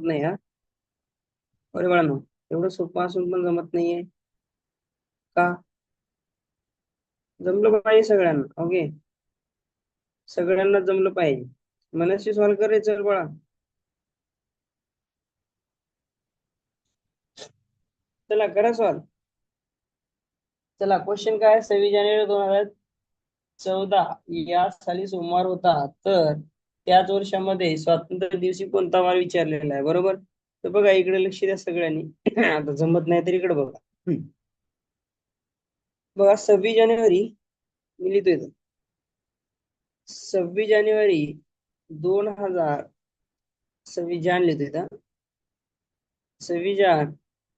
नाही हा. बाळा ना एवढं सोपं असून पण जमत नाहीये. का? जमलं पाहिजे सगळ्यांना ओके? सगळ्यांना जमलं पाहिजे. मनस्वी सॉल्व करायचं बाळा. चला करा सॉल्व चला क्वेश्चन काय? सव्वीस जानेवारी दोन हजार चौदा या साली सोमवार होता. तर त्याच वर्षामध्ये स्वातंत्र्य दिवशी कोणता वार विचारलेला आहे? बरोबर? तर बघा इकडे लक्ष द्या सगळ्यांनी. आता जमत नाही तर इकडे बघा. बघा सव्वीस जानेवारी मी लिहितो इथं. सव्वीस जानेवारी दोन हजार सव्वीस जान लिहितो इथं. सव्वीस जान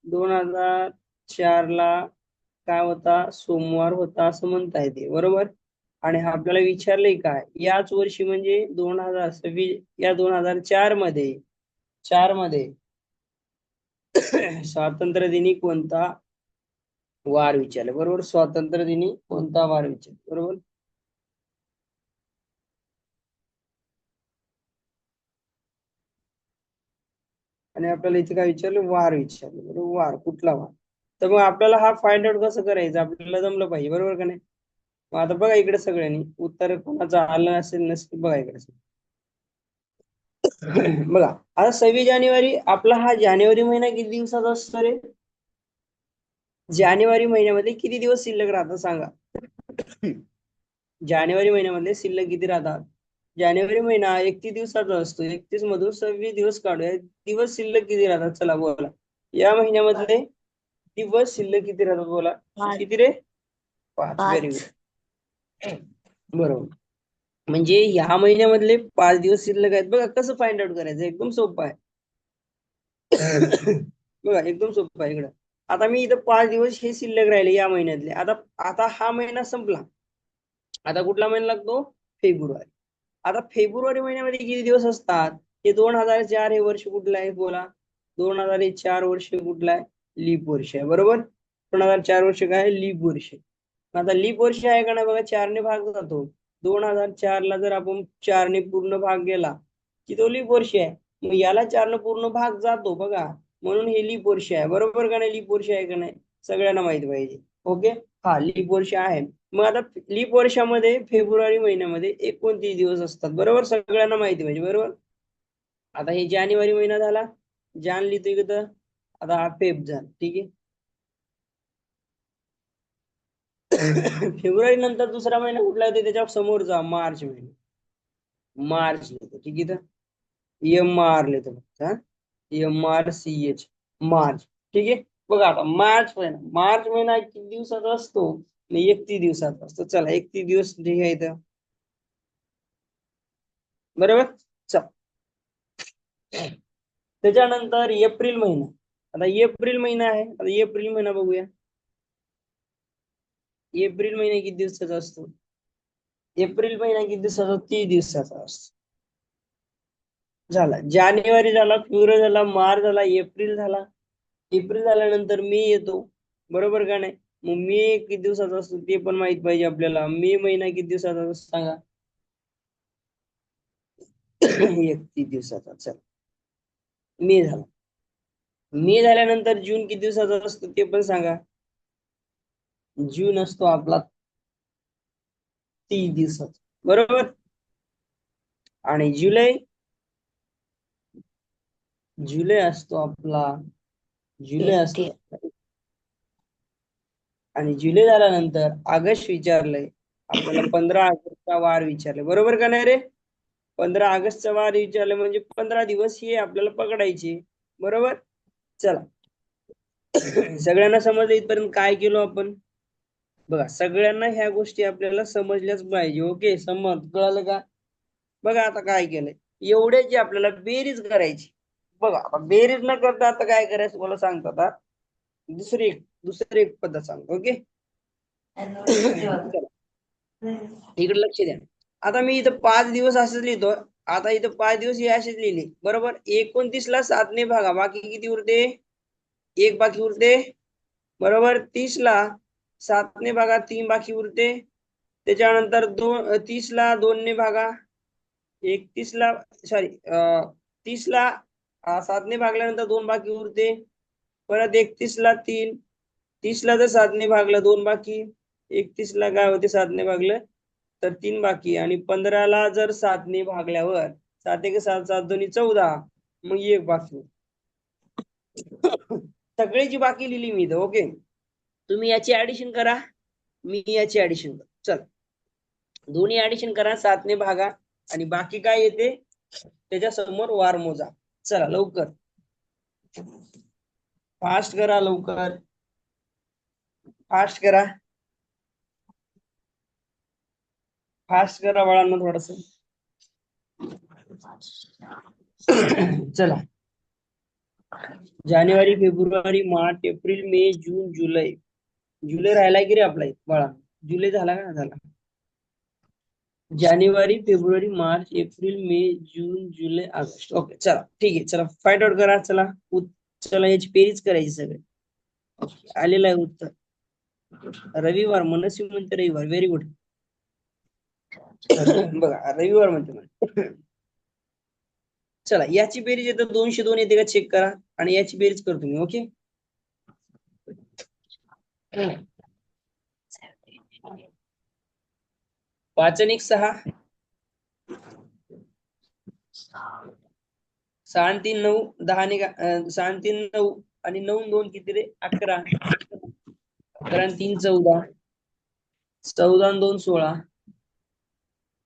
दोन हजार चार ला काय होता? सोमवार होता असं म्हणता येते. बरोबर? आणि हा आपल्याला विचारलंय काय याच वर्षी म्हणजे दोन हजार सव्वीस या दोन हजार चारमध्ये चारमध्ये स्वातंत्र्य दिनी कोणता वार विचारले? बरोबर? स्वातंत्र्य दिनी कोणता वार विचारले? बरोबर? आणि आपल्याला इथे काय विचारलं? वार विचारले. बरोबर? वार कुठला वार? तर मग आपल्याला हा फाइंड आउट कसं करायचं? आपल्याला जमलं पाहिजे. बरोबर का नाही? मग आता बघा इकडे सगळ्यांनी. उत्तर कोणाचं आलं असेल नसेल बघा इकडे बघा आता सव्वीस जानेवारी आपला हा जानेवारी महिना किती दिवसाचा असतो रे? जानेवारी महिन्यामध्ये किती दिवस शिल्लक राहतात सांगा? जानेवारी महिन्यामध्ये शिल्लक किती राहतात? जानेवारी महिना एकतीस दिवसाचा असतो. एकतीस मधून सव्वीस दिवस काढूया. दिवस शिल्लक किती राहतात? चला बोला. या महिन्यामध्ये दिवस शिल्लक किती राहतात बोला. किती रे? पाच. पाच. व्हेरी गुड बरोबर. म्हणजे ह्या महिन्यामधले पाच दिवस शिल्लक आहेत. बघा कसं फाइंड आउट करायचं? एकदम सोपं आहे. बघा एकदम सोपं आहे इकडं. आता मी इथं पाच दिवस हे शिल्लक राहिले या महिन्यातले. आता आता हा महिना संपला. आता कुठला महिना लागतो? फेब्रुवारी. आता फेब्रुवारी महिन्यामध्ये किती दिवस असतात? हे दोन हजार चार हे वर्ष कुठलं आहे? बोला. दोन हजार हे चार वर्ष कुठलं आहे? लीप वर्ष आहे. बरोबर? दोन हजार चार वर्ष काय? आहे? लीप वर्ष आता लीप वर्ष आहे का नाही बघा चारने भाग जातो. दोन हजार चार ला जर आपण चारने पूर्ण भाग गेला की तो लीप वर्ष आहे. मग याला चारने पूर्ण भाग जातो बघा. म्हणून हे लीप वर्ष आहे. बरोबर का नाही? लीप वर्ष आहे का नाही? सगळ्यांना माहिती पाहिजे. ओके? हा लीप वर्ष आहे. मग आता लीप वर्षामध्ये फेब्रुवारी महिन्यामध्ये एकोणतीस दिवस असतात. बरोबर? सगळ्यांना माहिती पाहिजे. बरोबर? आता हे जानेवारी महिना झाला. जान लिहितो इकडं आता हा फेब झाला. ठीक आहे? फेब्रुवारी नंतर दुसरा महिना कुठला येतो त्याच्या समोरचा मार्च महिना. मार्च लिहितो ठीक आहे एम आर लिहितो फक्त M R C H March ठीक आहे? बघा आता मार्च महिना. मार्च महिना किती दिवसाचा असतो? एकतीस दिवसाचा असतो. चला एकतीस दिवस ठीक आहे इथं. बरोबर? चल. त्याच्यानंतर एप्रिल महिना. आता एप्रिल महिना आहे. आता एप्रिल महिना बघूया. एप्रिल महिना किती दिवसाचा असतो? एप्रिल महिना किती दिवसाचा तीस दिवसाचा असतो. झाला. जानेवारी झाला फेब्रुवारी झाला मार्च झाला एप्रिल झाला. एप्रिल झाल्यानंतर मे येतो. बरोबर का नाही? मग मे किती दिवसाचा असतो ते पण माहीत पाहिजे आपल्याला. मे महिना किती दिवसाचा असतो सांगा? एकतीस दिवसाचा. चल. मे झाला. मे झाल्यानंतर जून किती दिवसाचा असतो ते पण सांगा. जून असतो आपला. तीस दिवसाचा बरोबर? आणि जुलै? जुलै असतो आपला. जुलै असतो. आणि जुलै झाल्यानंतर ऑगस्ट विचारलंय. आपल्याला पंधरा ऑगस्टचा वार विचारले बरोबर का नाही रे? पंधरा ऑगस्टचा वार विचारले म्हणजे पंधरा दिवस हे आपल्याला पकडायचे. बरोबर? चला. सगळ्यांना समजलं इथपर्यंत काय केलो आपण? बघा सगळ्यांना ह्या गोष्टी आपल्याला समजल्याच पाहिजे ओके? समज कळालं का? बघा आता काय केलंय. एवढ्याची आपल्याला बेरीज करायची. बघा आता बेरीज न करता आता काय करायचं मला सांगतो आता. दुसरी एक दुसरी एक पद्धत सांगतो ओके? इकडे लक्ष द्या. आता मी इथं पाच दिवस असंच लिहितो. आता इथं पाच दिवस हे असेच लिहिले. बरोबर? एकोणतीस ला सातने भागा. बाकी किती उरते? एक बाकी उरते? बरोबर? तीस ला सातने भागा तीन बाकी उरते. त्याच्यानंतर दोन तीसला दोनने भागा. एकतीसला सॉरी तीसला सातने भागल्यानंतर दोन बाकी उरते. परत एकतीसला तीन तीसला जर सातने भागलं दोन बाकी एकतीसला काय होते सातने भागलं तर तीन बाकी. आणि पंधराला जर सातने भागल्यावर सात एक सात सात दोन्ही चौदा मग एक बाकी. सगळ्याची बाकी लिहिली मी इथं ओके तुम्ही याची ऍडिशन करा मी याची ऍडिशन चल. दोन्ही ऍडिशन करा सातने भागा आणि बाकी काय येते? त्याच्यासमोर वार मोजा. चला लवकर. फास्ट करा लवकर. फास्ट करा. फास्ट करा बाळांना थोडस. चला. जानेवारी फेब्रुवारी मार्च एप्रिल मे जून जुलै. जुलै राहिलाय की रे आपला बाळा. जुलै झाला का? झाला. जानेवारी फेब्रुवारी मार्च एप्रिल मे जून जुलै ऑगस्ट. ओके चला. ठीक आहे. चला. फाइंड आउट करा. चला. चला याची पेरीज करायची सगळे. ओके. आलेलं आहे उत्तर. रविवार. मनसी म्हणते रविवार. व्हेरी गुड बघा. रविवार म्हणते चला. याची बेरीज येतं. दोनशे दोन येते का? चेक करा. आणि याची बेरीज करतो मी. ओके वाचनिक एक सहा. सहा तीन नऊ दहा ने सहा तीन नऊ आणि नऊ दोन किती रे? अकरा. अकरा आणि तीन चौदा. चौदा दोन सोळा.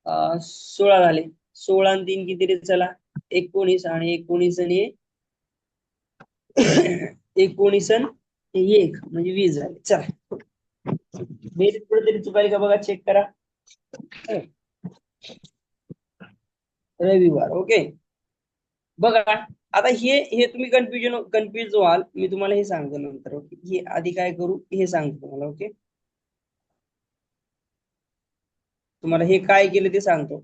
अं, सोळा झाले. सोळा आणि तीन किती रे? चला. एकोणीस आणि एकोणीस आणि एकोणीस आणि एक म्हणजे वीस झाले. चला. बेरीज कुठेतरी चुकाली का बघा? चेक करा. रविवार ओके बघा आता हे हे तुम्ही कन्फ्युजन कन्फ्युज व्हाल. मी तुम्हाला हे सांगतो नंतर ओके हे आधी काय करू? हे सांगतो तुम्हाला ओके तुम्हाला हे काय केलं ते सांगतो.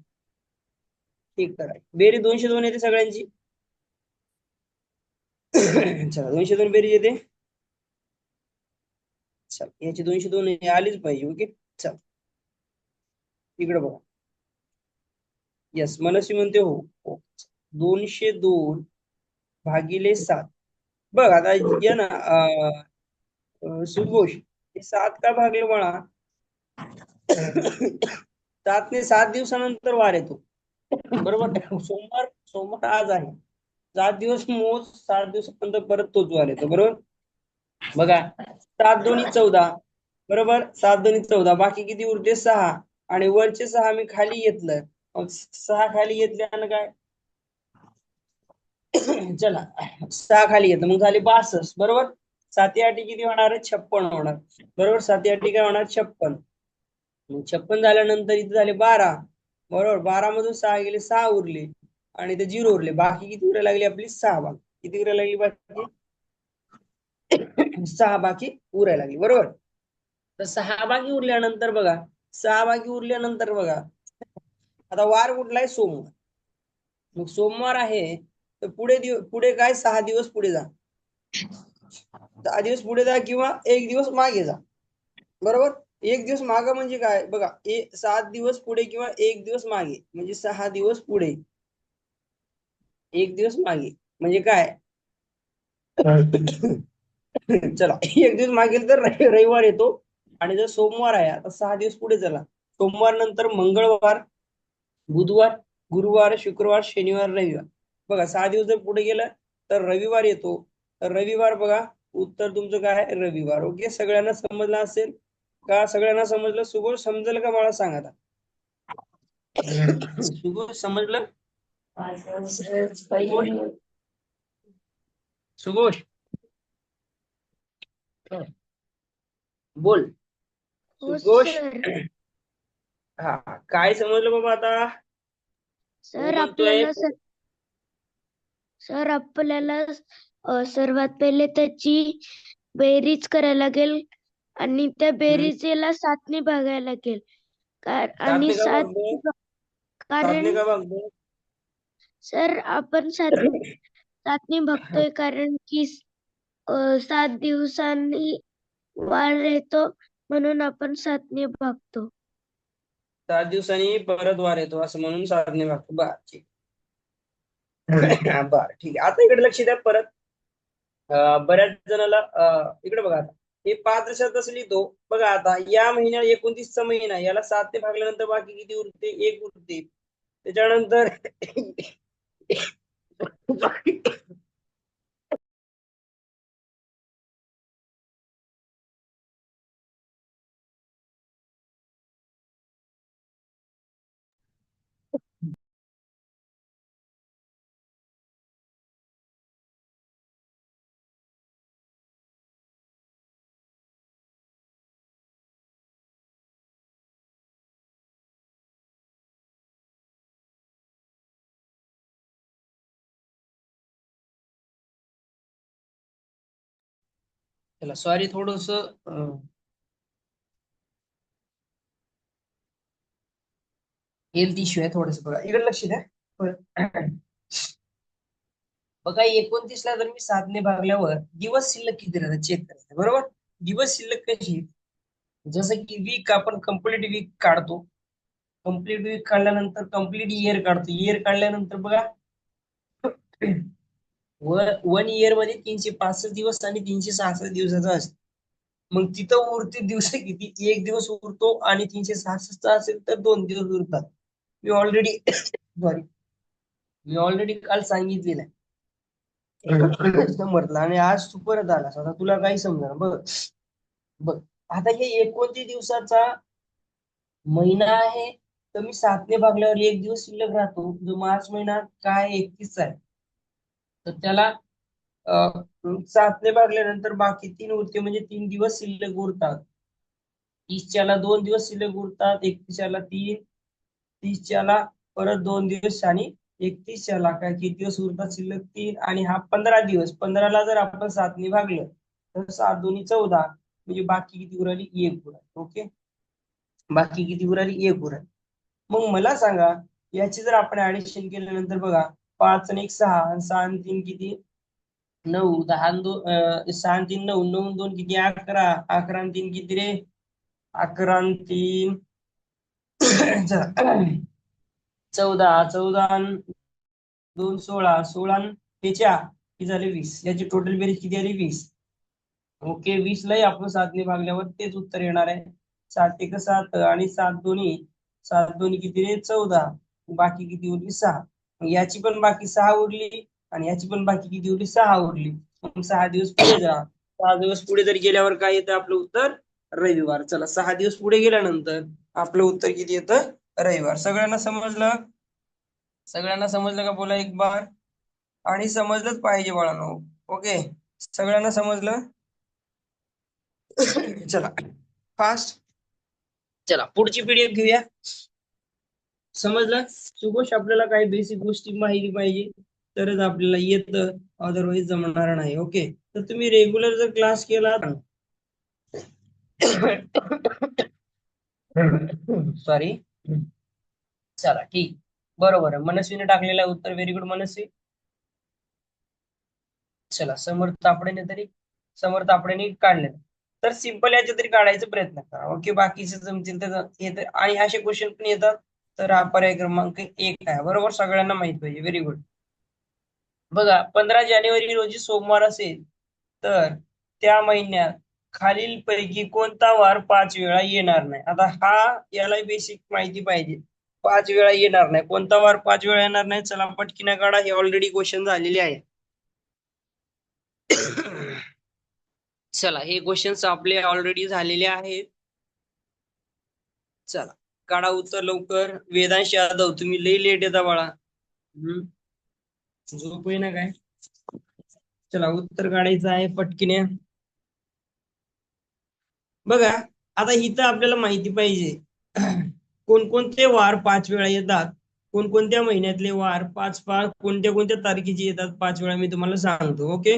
ठीक करा. बेरी दोनशे दोन येते सगळ्यांची. चला दोनशे दोन बेरीज येते. चल. याची दोनशे दोन हे आलीच पाहिजे ओके चल. इकडे बघा. येस मनस्वी म्हणते हो. हो. दोनशे दोन भागिले सात. बघ आता या ना सुघोष हे सात का भागले मला सातने सात दिवसानंतर वार येतो. बरोबर? सोमवार सोमवार आज आहे. सात दिवस मोज सात दिवसानंतर परत तोच वार येतो. बरोबर? बघा सात दोन्ही चौदा बरोबर? सात दोन्ही चौदा. बाकी किती उरते? सहा. आणि वरचे सहा मी खाली घेतलं. मग सहा खाली घेतल्यानं काय? चला. सहा खाली घेतलं. मग झाले बासष्ट. बरोबर? साती आठी किती होणार आहे? छप्पन होणार. बरोबर? साती आठी काय होणार? छप्पन. मग छप्पन झाल्यानंतर इथे झाले बारा. बरोबर? बारा मधून सहा गेले सहा उरले. आणि ते झिरो उरले. बाकी किती उरायला लागली आपली? सहा. बाकी किती उरायला लागली बाकी? सहा बाकी उरायला लागली. बरोबर? तर सहा बाकी उरल्यानंतर बघा सहा बाकी उरल्यानंतर बघा आता वार उठलाय सोमवार. मग सोमवार आहे तर पुढे दिव पुढे काय? सहा दिवस पुढे जा. दहा दिवस पुढे जा किंवा एक दिवस मागे जा. बरोबर? एक दिवस मागे म्हणजे काय? बघा सात दिवस पुढे किंवा एक दिवस मागे म्हणजे सहा दिवस पुढे. एक दिवस मागे म्हणजे काय? चला एक दिवस मागेल तर रवि- रविवार येतो आणि जर सोमवार आहे आता सहा दिवस पुढे चला. सोमवार नंतर मंगळवार बुधवार गुरुवार शुक्रवार शनिवार रविवार. बघा सहा दिवस जर पुढे गेलं तर रविवार येतो. तर रविवार बघा उत्तर तुमचं काय आहे? रविवार. ओके? सगळ्यांना समजलं असेल? का सगळ्यांना समजलं? सुगोष समजेल का मला सांग आता? सुगोष समजलं? सुगोष बोल सर हा काय समजलं बाबा आता सर? आपल्याला सर सर आपल्याला सर्वात पहिले त्याची बेरीज करायला लागेल आणि त्या बेरीजेला सातने भागायला लागेल आणि सात? कारण? सर आपण सात सातने भागतोय कारण की सात दिवसांनी वार येतो म्हणून आपण सातने भागतो. सात दिवसांनी परत वार येतो असं म्हणून सातने भागतो. बा ठीक. बर ठीक आहे. आता इकडे लक्ष द्या परत. बऱ्याच जणाला इकडे बघा आता. हे पाच दशात असं लिहितो. बघा आता या महिन्यात एकोणतीसचा महिना याला सात ते भागल्यानंतर बाकी किती उरते? एक उरते. त्याच्यानंतर त्याला सॉरी थोडस हेल्थ इश्यू आहे थोडस बघा. इकडे लक्ष द्या बघा एकोणतीस ला जर मी साधने भागल्यावर दिवस शिल्लक किती राहतात? चेक करायचं. बरोबर? दिवस शिल्लक कशी जसं की वीक आपण कंप्लीट वीक काढतो. कंप्लीट वीक काढल्यानंतर कंप्लीट इयर काढतो. इयर काढल्यानंतर बघा वन इयरमध्ये तीनशे पासष्ट दिवस आणि तीनशे सहासष्ट दिवसाचा असतो मग तिथं उरते दिवस किती? एक दिवस उरतो आणि तीनशे सहासष्ट असेल तर दोन दिवस उरतात. मी ऑलरेडी सॉरी मी ऑलरेडी काल सांगितलेलं आहे. आणि आज तू परत आलास आता तुला काही समजा बघ. बघ आता हे एकोणतीस दिवसाचा महिना आहे. तर मी सातने भागल्यावर एक दिवस शिल्लक राहतो. जो मार्च महिना काय एकतीस आहे. तर त्याला सातने भागल्यानंतर बाकी तीन उरते म्हणजे तीन दिवस शिल्लक उरतात. तीसच्याला दोन दिवस शिल्लक उरतात एकतीसच्याला तीन तीसच्याला परत दोन दिवस आणि एकतीसच्याला काय किती दिवस उरतात शिल्लक? तीन आणि हा पंधरा दिवस. पंधराला जर आपण सातने भागलं तर सात दोन्ही चौदा म्हणजे बाकी किती उराली? एक उराली. ओके? बाकी किती उराली? एक उराली. मग मला सांगा याची जर आपण ऍडिशन केल्यानंतर बघा पाच आणि एक सहा आणि सहा आणि तीन किती? नऊ दहा दोन सहा तीन नऊ नऊ दोन किती? अकरा अकरा आणि तीन किती रे? अकरा तीन. चौदा चौदा दोन सोळा सोळा आणि त्याच्या किती झाले? वीस. याची टोटल बेरीज किती आली? वीस. ओके वीस लाही आपण सातने भागल्यावर तेच उत्तर येणार आहे. सात एक सात आणि सात दोन्ही. सात दोन्ही किती रे? चौदा. बाकी किती उरली सहा. याची पण बाकी सहा उरली आणि याची पण बाकी किती उरली? सहा उरली. सहा दिवस पुढे जा. सहा दिवस पुढे जर गेल्यावर काय येतं आपलं उत्तर? रविवार. चला सहा दिवस पुढे गेल्यानंतर आपलं उत्तर किती येतं? रविवार. सगळ्यांना समजलं? सगळ्यांना समजलं का बोला एक बार? आणि समजलंच पाहिजे बाळांनो. ओके? सगळ्यांना समजलं? चला. फास्ट चला पुढची पीडीएफ घेऊया. समजलं? सुगोष आपल्याला काही बेसिक गोष्टी माहिती पाहिजे तरच आपल्याला येतं. अदरवाईज जमणार नाही. ओके तर तुम्ही रेग्युलर जर क्लास केला सॉरी चला ठीक. बरोबर मनस्वीने टाकलेलं आहे उत्तर. Very good Manasvi. चला समर्थ तापडेने तरी समर्थ तापडेने काढले तर सिंपल याचे तरी काढायचा प्रयत्न करा. ओके बाकीचे जमतील तर आणि असे क्वेश्चन पण येतात. तर हा पर्याय क्रमांक एक आहे. बरोबर? सगळ्यांना माहीत पाहिजे. व्हेरी गुड बघा पंधरा जानेवारी रोजी सोमवार असेल तर त्या महिन्यात खालील पैकी कोणता वार पाच वेळा येणार नाही? आता हा याला बेसिक माहिती पाहिजे. पाच वेळा येणार नाही. कोणता वार पाच वेळा येणार नाही? चला पटकीना काढा. हे ऑलरेडी क्वेश्चन झालेले आहे चला हे क्वेश्चन्स आपले ऑलरेडी झालेले आहेत. चला. काढा उत्तर लवकर. वेदांश यादव तुम्ही लई लेट येता बाळा. झोप झोप ना काय? चला उत्तर काढायचं आहे पटकीने. बघा आता इथं आपल्याला माहिती पाहिजे. कोणकोणते वार पाच वेळा येतात? कोणकोणत्या महिन्यातले वार? पाच पाच कोणत्या कोणत्या तारखेचे येतात? पाच वेळा मी तुम्हाला सांगतो ओके?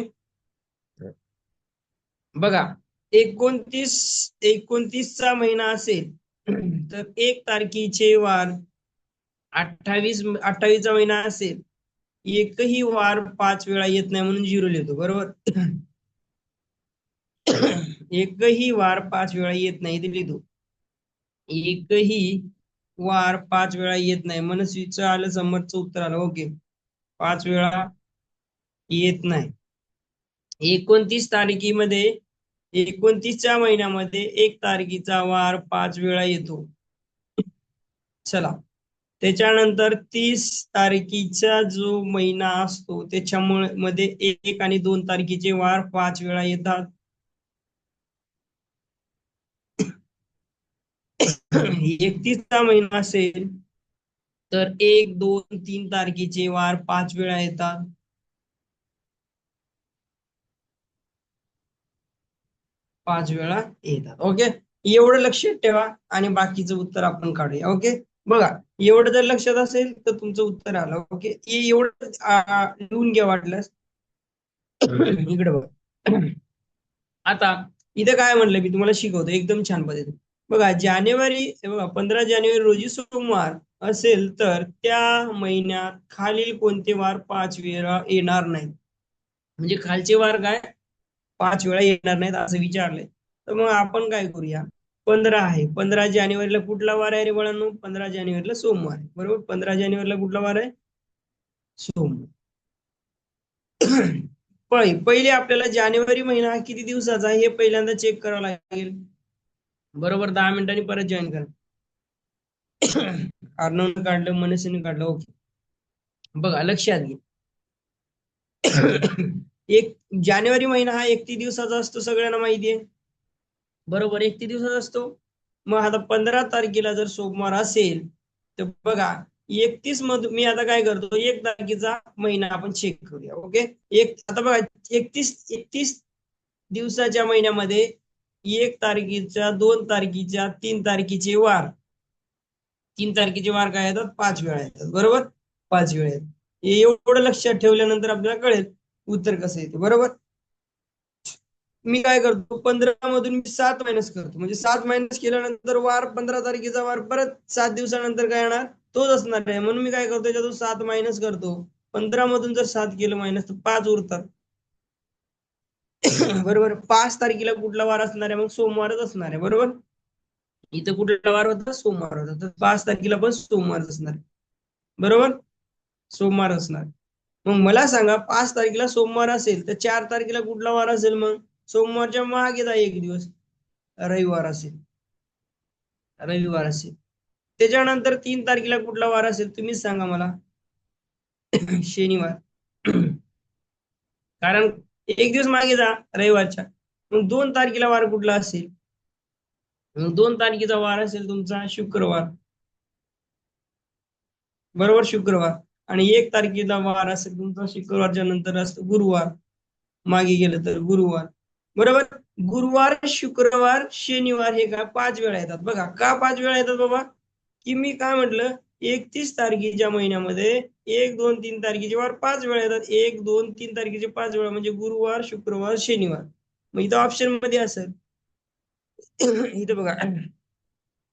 बघा एकोणतीस एकोणतीसचा महिना असेल तर एक तारखेचे वार अठ्ठावीस अठ्ठावीसचा महिना असेल एकही वार पाच वेळा येत नाही म्हणून झिरो लिहितो बरोबर? एकही वार पाच वेळा येत नाही ते लिहितो. एकही वार पाच वेळा येत नाही मनस्वीचं आलं समर्थचं उत्तर आलं ओके. पाच वेळा येत नाही. एकोणतीस तारखेमध्ये एकोणतीसच्या महिन्यामध्ये एक तारखेचा वार पाच वेळा येतो. चला. त्याच्यानंतर तीस तारखेचा जो महिना असतो त्याच्यामुळे मध्ये एक आणि दोन तारखेचे वार पाच वेळा येतात. एकतीसचा महिना असेल तर एक दोन तीन तारखेचे वार पाच वेळा येतात. पाच वेळा येतात. ओके एवढं लक्षात ठेवा आणि बाकीचं उत्तर आपण काढूया. ओके बघा एवढं जर लक्षात असेल तर तुमचं उत्तर आलं. ओके एवढं लिहून घ्या वाटल्यास. इकडे बघा. आता इथं काय म्हणलं मी तुम्हाला शिकवतो. एकदम छान पद्धतीने. बघा जानेवारी बघा पंधरा जानेवारी रोजी सोमवार असेल तर त्या महिन्यात खालील कोणते वार पाच वेळा येणार नाहीत? म्हणजे खालचे वार काय? पाच वेळा येणार नाहीत असं विचारलंय. तर मग आपण काय करूया? पंधरा आहे. पंधरा जानेवारीला कुठला वार आहे रे बाळांनो? पंधरा जानेवारीला सोमवार आहे. बरोबर? पंधरा जानेवारीला कुठला वार आहे? सोमवार. पहि- पहिले आपल्याला जानेवारी महिना हा किती दिवसाचा आहे हे पहिल्यांदा चेक करावं लागेल. बरोबर? दहा मिनिटांनी परत जॉईन करा. अर्णवनं काढलं मनसेने काढलं. ओके. बघा लक्षात घे एक जानेवारी महिना हा एकतीस दिवसाचा असतो सगळ्यांना माहिती आहे बरोबर एकतीस दिवसाचा असतो. मग आता पंधरा तारखेला जर सोमवार असेल तर बघा एकतीस मधून मी आता काय करतो एक तारखेचा महिना आपण चेक करूया ओके एक आता बघा एकतीस एकतीस दिवसाच्या महिन्यामध्ये एक तारखेच्या दोन तारखेच्या तीन तारखेचे वार. तीन तारखेचे वार काय येतात? पाच वेळा येतात बरोबर? पाच वेळा येतात. एवढं लक्षात ठेवल्यानंतर आपल्याला कळेल उत्तर कसं येते? बरोबर? मी काय करतो? पंधरा मधून मी सात मायनस करतो. म्हणजे सात मायनस केल्यानंतर वार पंधरा तारखेचा वार परत सात दिवसानंतर काय येणार? तोच असणार आहे. म्हणून मी काय करतो? त्याच्यातून सात मायनस करतो. पंधरा मधून जर सात केलं मायनस तर पाच उरतात. बरोबर? पाच तारखेला कुठला वार असणार आहे? मग सोमवारच असणार आहे. बरोबर? इथं कुठला वार होता? सोमवार होता. तर पाच तारखेला पण सोमवारच असणार आहे. बरोबर? सोमवार असणार. मग मला सांगा पाच तारखेला सोमवार असेल तर चार तारखेला कुठला वार असेल मग? सोमवारच्या मागे जा एक दिवस. रविवार असेल. रविवार असेल. त्याच्यानंतर तीन तारखेला कुठला वार असेल तुम्हीच सांगा मला. शनिवार. कारण एक दिवस मागे जा रविवारच्या. मग दोन तारखेला वार कुठला असेल? मग दोन तारखेचा वार असेल तुमचा शुक्रवार. बरोबर शुक्रवार. आणि एक तारखेला वार असेल तुमचा शुक्रवारच्या नंतर असतो गुरुवार. मागे गेलं तर गुरुवार. बरोबर? गुरुवार शुक्रवार शनिवार हे का पाच वेळा येतात. बघा का पाच वेळा येतात बाबा? की मी काय म्हटलं? एकतीस तारखेच्या महिन्यामध्ये एक दोन तीन तारखेचे वार पाच वेळा येतात. एक दोन तीन तारखेचे पाच वेळा म्हणजे गुरुवार शुक्रवार शनिवार. मग इथं ऑप्शनमध्ये असेल. इथं बघा.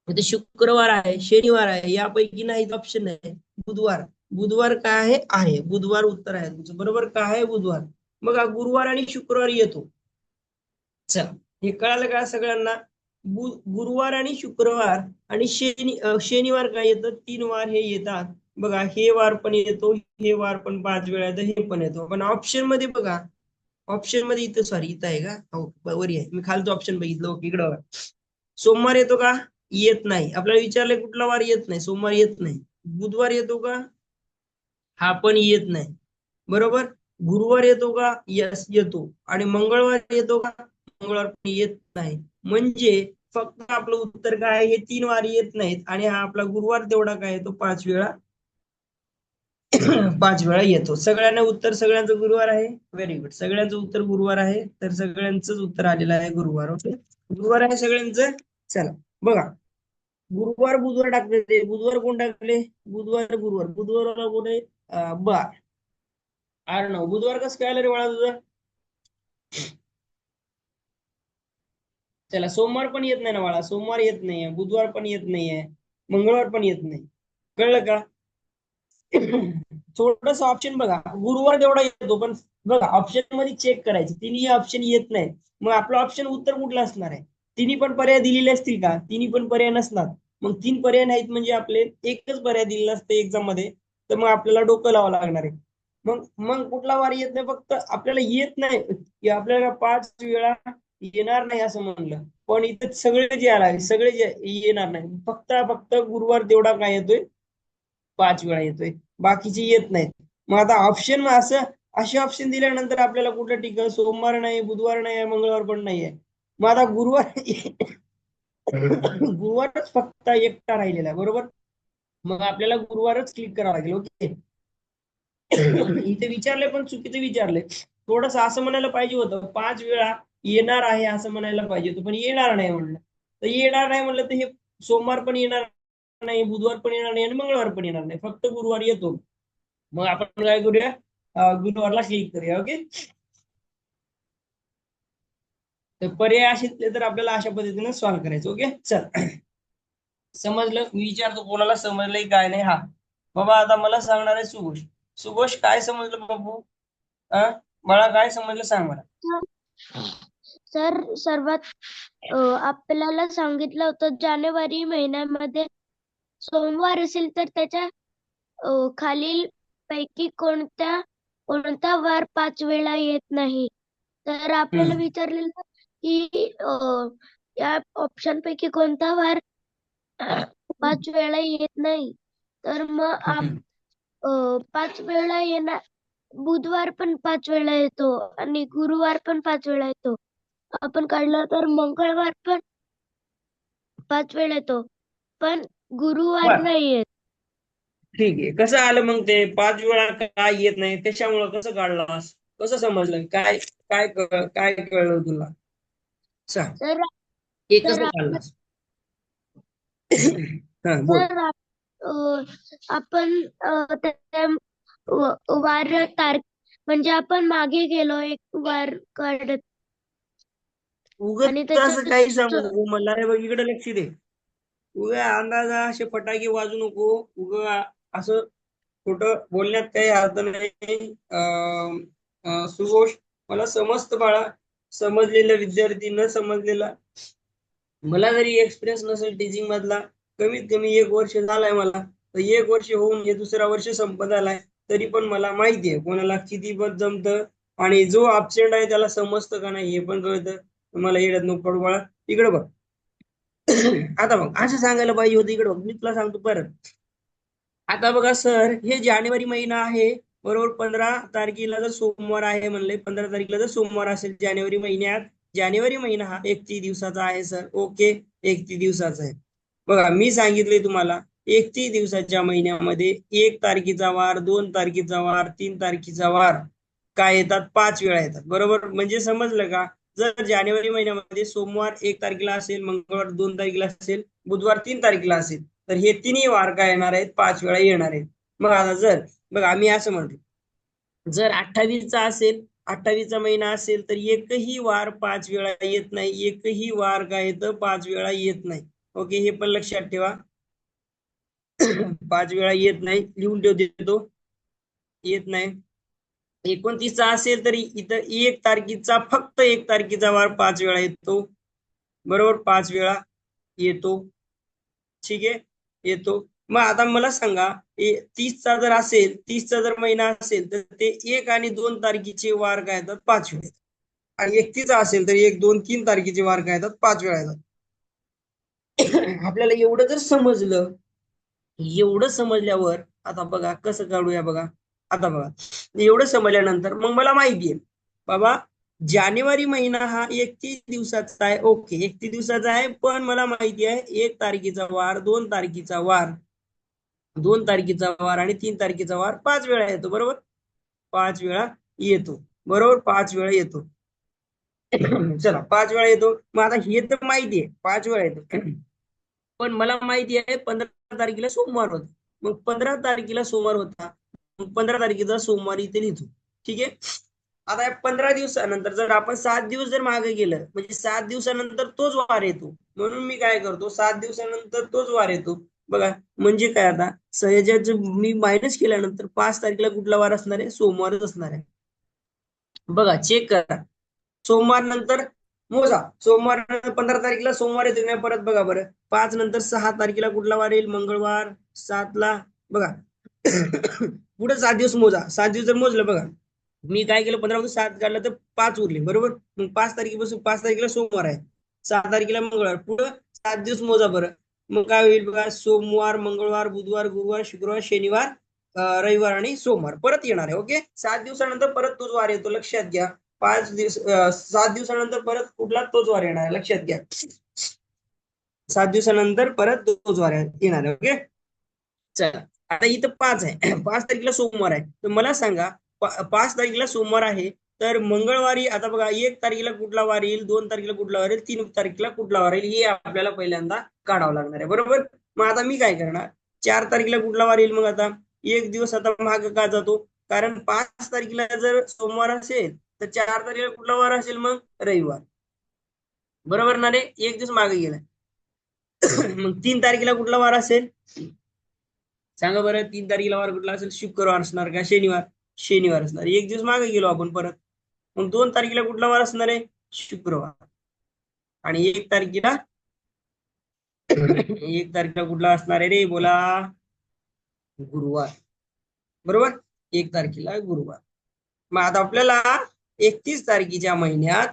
इथं शुक्रवार आहे शनिवार आहे यापैकी नाही ऑप्शन आहे बुधवार. बुधवार काय आहे? आहे. बुधवार उत्तर आहे तुमचं. बरोबर काय आहे? बुधवार. बघा गुरुवार आणि शुक्रवार येतो. चला. हे कळालं का सगळ्यांना? गुरुवार आणि शुक्रवार आणि शनि शनिवार काय येतं? तीन वार हे येतात. बघा हे वार पण येतो हे वार पण पाच वेळा येतं हे पण येतो. पण ऑप्शनमध्ये बघा ऑप्शनमध्ये इथं सॉरी इथं आहे का? हो वरी आहे मी खालचं ऑप्शन बघितलं ओके इकडं बघा. सोमवार येतो का? येत नाही. आपल्याला विचारलंय कुठला वार येत नाही? सोमवार येत नाही. बुधवार येतो का? हा पण येत नाही. बरोबर? गुरुवार येतो का? यस येतो. आणि मंगळवार येतो का? मंगळवार पण येत नाही. म्हणजे फक्त आपलं उत्तर काय आहे? हे तीन वार येत नाहीत. आणि हा आपला गुरुवार तेवढा काय येतो पाच वेळा पाच वेळा येतो. सगळ्यांना उत्तर सगळ्यांचं गुरुवार आहे? व्हेरी गुड सगळ्यांचं उत्तर गुरुवार आहे तर सगळ्यांच उत्तर आलेलं आहे गुरुवार ओके गुरुवार आहे सगळ्यांचं? चला. बघा. गुरुवार बुधवार टाकले ते. बुधवार कोण टाकले? बुधवार गुरुवार. बुधवारला कोण आहे? बर. अरे आर्णव बुधवार कसं काय आलं रे बाळा तुझं? चला सोमवार पण येत नाही ना बाळा. सोमवार येत नाहीये बुधवार पण येत नाहीये मंगळवार पण येत नाही. कळलं का? थोडस ऑप्शन बघा. गुरुवार तेवढा येतो पण बघा ऑप्शनमध्ये चेक करायचे. तिन्ही ऑप्शन येत नाही मग आपलं ऑप्शन उत्तर कुठलं असणार आहे? तिन्ही पण पर्याय दिलेले असतील का? तिन्ही पण पर्याय नसणार. मग तीन पर्याय नाहीत म्हणजे आपले एकच पर्याय दिलेला असतो एक्झाममध्ये. तर मग आपल्याला डोकं लावावं लागणार आहे. मग मग कुठला वार येत नाही फक्त आपल्याला येत नाही. की आपल्याला पाच वेळा येणार नाही असं म्हणलं. पण इथे सगळे जे आला सगळे जे येणार नाही. फक्त फक्त गुरुवार तेवढा काय येतोय? पाच वेळा येतोय. बाकीचे येत नाहीत. मग आता ऑप्शन असं असे ऑप्शन दिल्यानंतर आपल्याला कुठलं ठिकाण? सोमवार नाही बुधवार नाही मंगळवार पण नाही आहे. मग आता गुरुवार गुरुवारच फक्त एकटा राहिलेला आहे बरोबर? मग आपल्याला गुरुवारच क्लिक करावं लागेल ओके इथे विचारले पण चुकीचं विचारले थोडस असं म्हणायला पाहिजे होतं पाच वेळा येणार आहे असं म्हणायला पाहिजे होतं पण येणार नाही म्हणलं. तर येणार नाही म्हणलं तर हे सोमवार पण येणार नाही बुधवार पण येणार नाही आणि मंगळवार पण येणार नाही. फक्त गुरुवार येतो. मग आपण काय करूया? गुरुवारला क्लिक करूया ओके तर पर्याय असे तर आपल्याला अशा पद्धतीने सॉल्व्ह करायचं ओके चल. समजलं? मी विचारतो कोणाला समजलंय काय नाही? हा. बाबा आता मला सांगणार आहे सुघोष. सुघोष काय समजलं बाबू? अं मला काय समजलं सांग मला. सर सर्वात आपल्याला सांगितलं होतं जानेवारी महिन्यामध्ये सोमवार असेल तर त्याच्या खालील पैकी कोणत्या कोणता वार पाच वेळा येत नाही? तर आपल्याला. विचारलेलं की या ऑप्शन पैकी कोणता वार पाच वेळा येत नाही. तर मग पाच वेळा येणार बुधवार पण पाच वेळा येतो आणि गुरुवार पण पाच वेळा येतो. आपण काढलं तर मंगळवार पण पाच वेळा येतो. पण गुरुवार. नाही येत. ठीक आहे. कसं आलं मग ते? पाच वेळा काय येत नाही? त्याच्यामुळं कसं काढलास? कसं समजलं? काय काय काय कळलं तुला? सांग. काढलास? हा बोल. आपण अं, त्या व- वार तार म्हणजे आपण मागे गेलो एक वार काढत. उगत आणि असं त्याच्यात काही सांगू नको मला रे बघ इकडे लक्ष दे. उगा अंदाजा असे फटाके वाजू नको उगा असं खोटं बोलण्यात काही अर्थ नाही. अं, अं, सुघोष मला समजतं बाळा समजलेला विद्यार्थी न समजलेला. मला जरी एक्सपिरियन्स नसेल टीचिंग मधला कमीत कमी एक वर्ष झालाय मला. तर एक वर्ष होऊन हे दुसरा वर्ष संपत आलाय तरी पण मला माहिती आहे कोणाला किती पद जमतं आणि जो अबसेंट आहे त्याला समजतं का नाही हे पण कळतं. मला येड्यात नको पडू बाळा. इकडे बघ. आता बघ असं सांगायला पाहिजे होतं इकडे बघ. मी तुला सांगतो परत. आता बघा सर हे जानेवारी महिना आहे. बरोबर पंधरा तारखेला जर सोमवार आहे म्हणले पंधरा तारखेला जर सोमवार असेल जानेवारी महिन्यात जानेवारी महिना हा एकतीस दिवसाचा आहे सर ओके एकतीस दिवसाचा आहे. बघा मी सांगितले तुम्हाला एकतीस दिवसाच्या महिन्यामध्ये एक तारखेचा वार दोन तारखेचा वार तीन तारखेचा वार काय येतात? पाच वेळा येतात. बरोबर? म्हणजे समजलं का? जर जानेवारी महिन्यामध्ये सोमवार एक तारखेला असेल मंगळवार दोन तारखेला असेल बुधवार तीन तारखेला असेल तर हे तिन्ही वार काय येणार आहेत? पाच वेळा येणार आहेत. मग आता जर बघा आम्ही असं म्हणतो. जर अठ्ठावीसचा असेल अठ्ठावीसचा महिना असेल तर एकही वार पाच वेळा येत नाही एकही वार काय येतं पाच वेळा येत नाही. ओके हे पण लक्षात ठेवा. पाच वेळा येत नाही लिहून ठेव देतो येत नाही. एकोणतीसचा असेल तरी इथं एक तारखेचा फक्त एक तारखेचा वार पाच वेळा येतो. बरोबर पाच वेळा येतो. ठीक आहे? येतो. मग आता मला सांगा तीसचा जर असेल तीसचा जर महिना असेल तर ते एक आणि दोन तारखेचे वार काय येतात? पाच वेळा येतात आणि एकतीसचा असेल तर एक दोन तीन तारखेचे वार काय येतात? पाच वेळा येतात. आपल्याला एवढं जर समजलं एवढं समजल्यावर आता बघा कसं काढूया बघा. आता बघा एवढं समजल्यानंतर मग मला माहिती आहे. बाबा जानेवारी महिना हा एकतीस दिवसाचा आहे. ओके एकतीस दिवसाचा आहे पण मला माहिती आहे एक तारखेचा वार दोन तारखेचा वार. दोन तारखेचा वार आणि तीन तारखेचा वार पाच वेळा येतो बरोबर? पाच वेळा येतो. बरोबर? पाच वेळा येतो. चला पाच वेळा येतो. मग आता हे तर माहिती आहे. पाच वेळा येतो. पण मला माहिती आहे पंधरा तारखेला सोमवार होता. मग पंधरा तारखेला सोमवार होता. पंधरा तारखेचा सोमवार इथे लिहितो. ठीक आहे? आता या पंधरा दिवसानंतर जर आपण सात दिवस जर मागे गेलं म्हणजे सात दिवसानंतर तोच वार येतो. म्हणून मी काय करतो? सात दिवसानंतर तोच वार येतो. बघा म्हणजे काय आता? सहजाचं मी मायनस केल्यानंतर पाच तारखेला कुठला वार असणार आहे? सोमवारच असणार आहे. बघा चेक करा. सोमवार नंतर मोजा. सोमवार पंधरा तारखेला सोमवार येतो नाही परत बघा बरं. पाच नंतर सहा तारखेला कुठला वार येईल? मंगळवार सातला बघा. पुढे सात दिवस मोजा. सात दिवस जर मोजलं बघा. मी काय केलं? पंधरा सात काढलं तर पाच उरले. बरोबर? मग पाच तारखेपासून पाच तारखेला सोमवार आहे. सहा तारखेला मंगळवार. पुढं सात दिवस मोजा बरं. मग काय होईल बघा सोमवार मंगळवार बुधवार गुरुवार शुक्रवार शनिवार रविवार आणि सोमवार परत येणार आहे ओके? सात दिवसानंतर परत तोच वार येतो लक्षात घ्या. पाच दिवस सात दिवसानंतर परत कुठला तोच वार येणार आहे लक्षात घ्या. सात दिवसानंतर परत तोच वार येणार आहे ओके? चला आता इथं पाच आहे. पाच तारखेला सोमवार आहे. तर मला सांगा पाच तारखेला सोमवार आहे तर मंगळवारी आता बघा एक तारखेला कुठला वार येईल दोन तारखेला कुठला वार येईल तीन तारखेला कुठला वार येईल हे आपल्याला पहिल्यांदा काढावं लागणार आहे. बरोबर? मग आता मी काय करणार? चार तारखेला कुठला वार येईल मग आता? एक दिवस आता महाग का जातो? कारण पाच तारखेला जर सोमवार असेल तर चार तारखेला कुठला वार असेल मग? रविवार. बरोबर ना रे? एक दिवस मागे गेला मग तीन तारखेला कुठला वार असेल? सांगा बरं तीन तारखेला वार कुठला असेल? शुक्रवार असणार का? शनिवार. शनिवार असणार. एक दिवस मागे गेलो आपण परत. मग दोन तारखेला कुठला वार असणार आहे? शुक्रवार. आणि एक तारखेला एक तारखेला कुठला असणार आहे रे बोला? गुरुवार. बरोबर? एक तारखेला गुरुवार. मग आता आपल्याला एकतीस तारखेच्या महिन्यात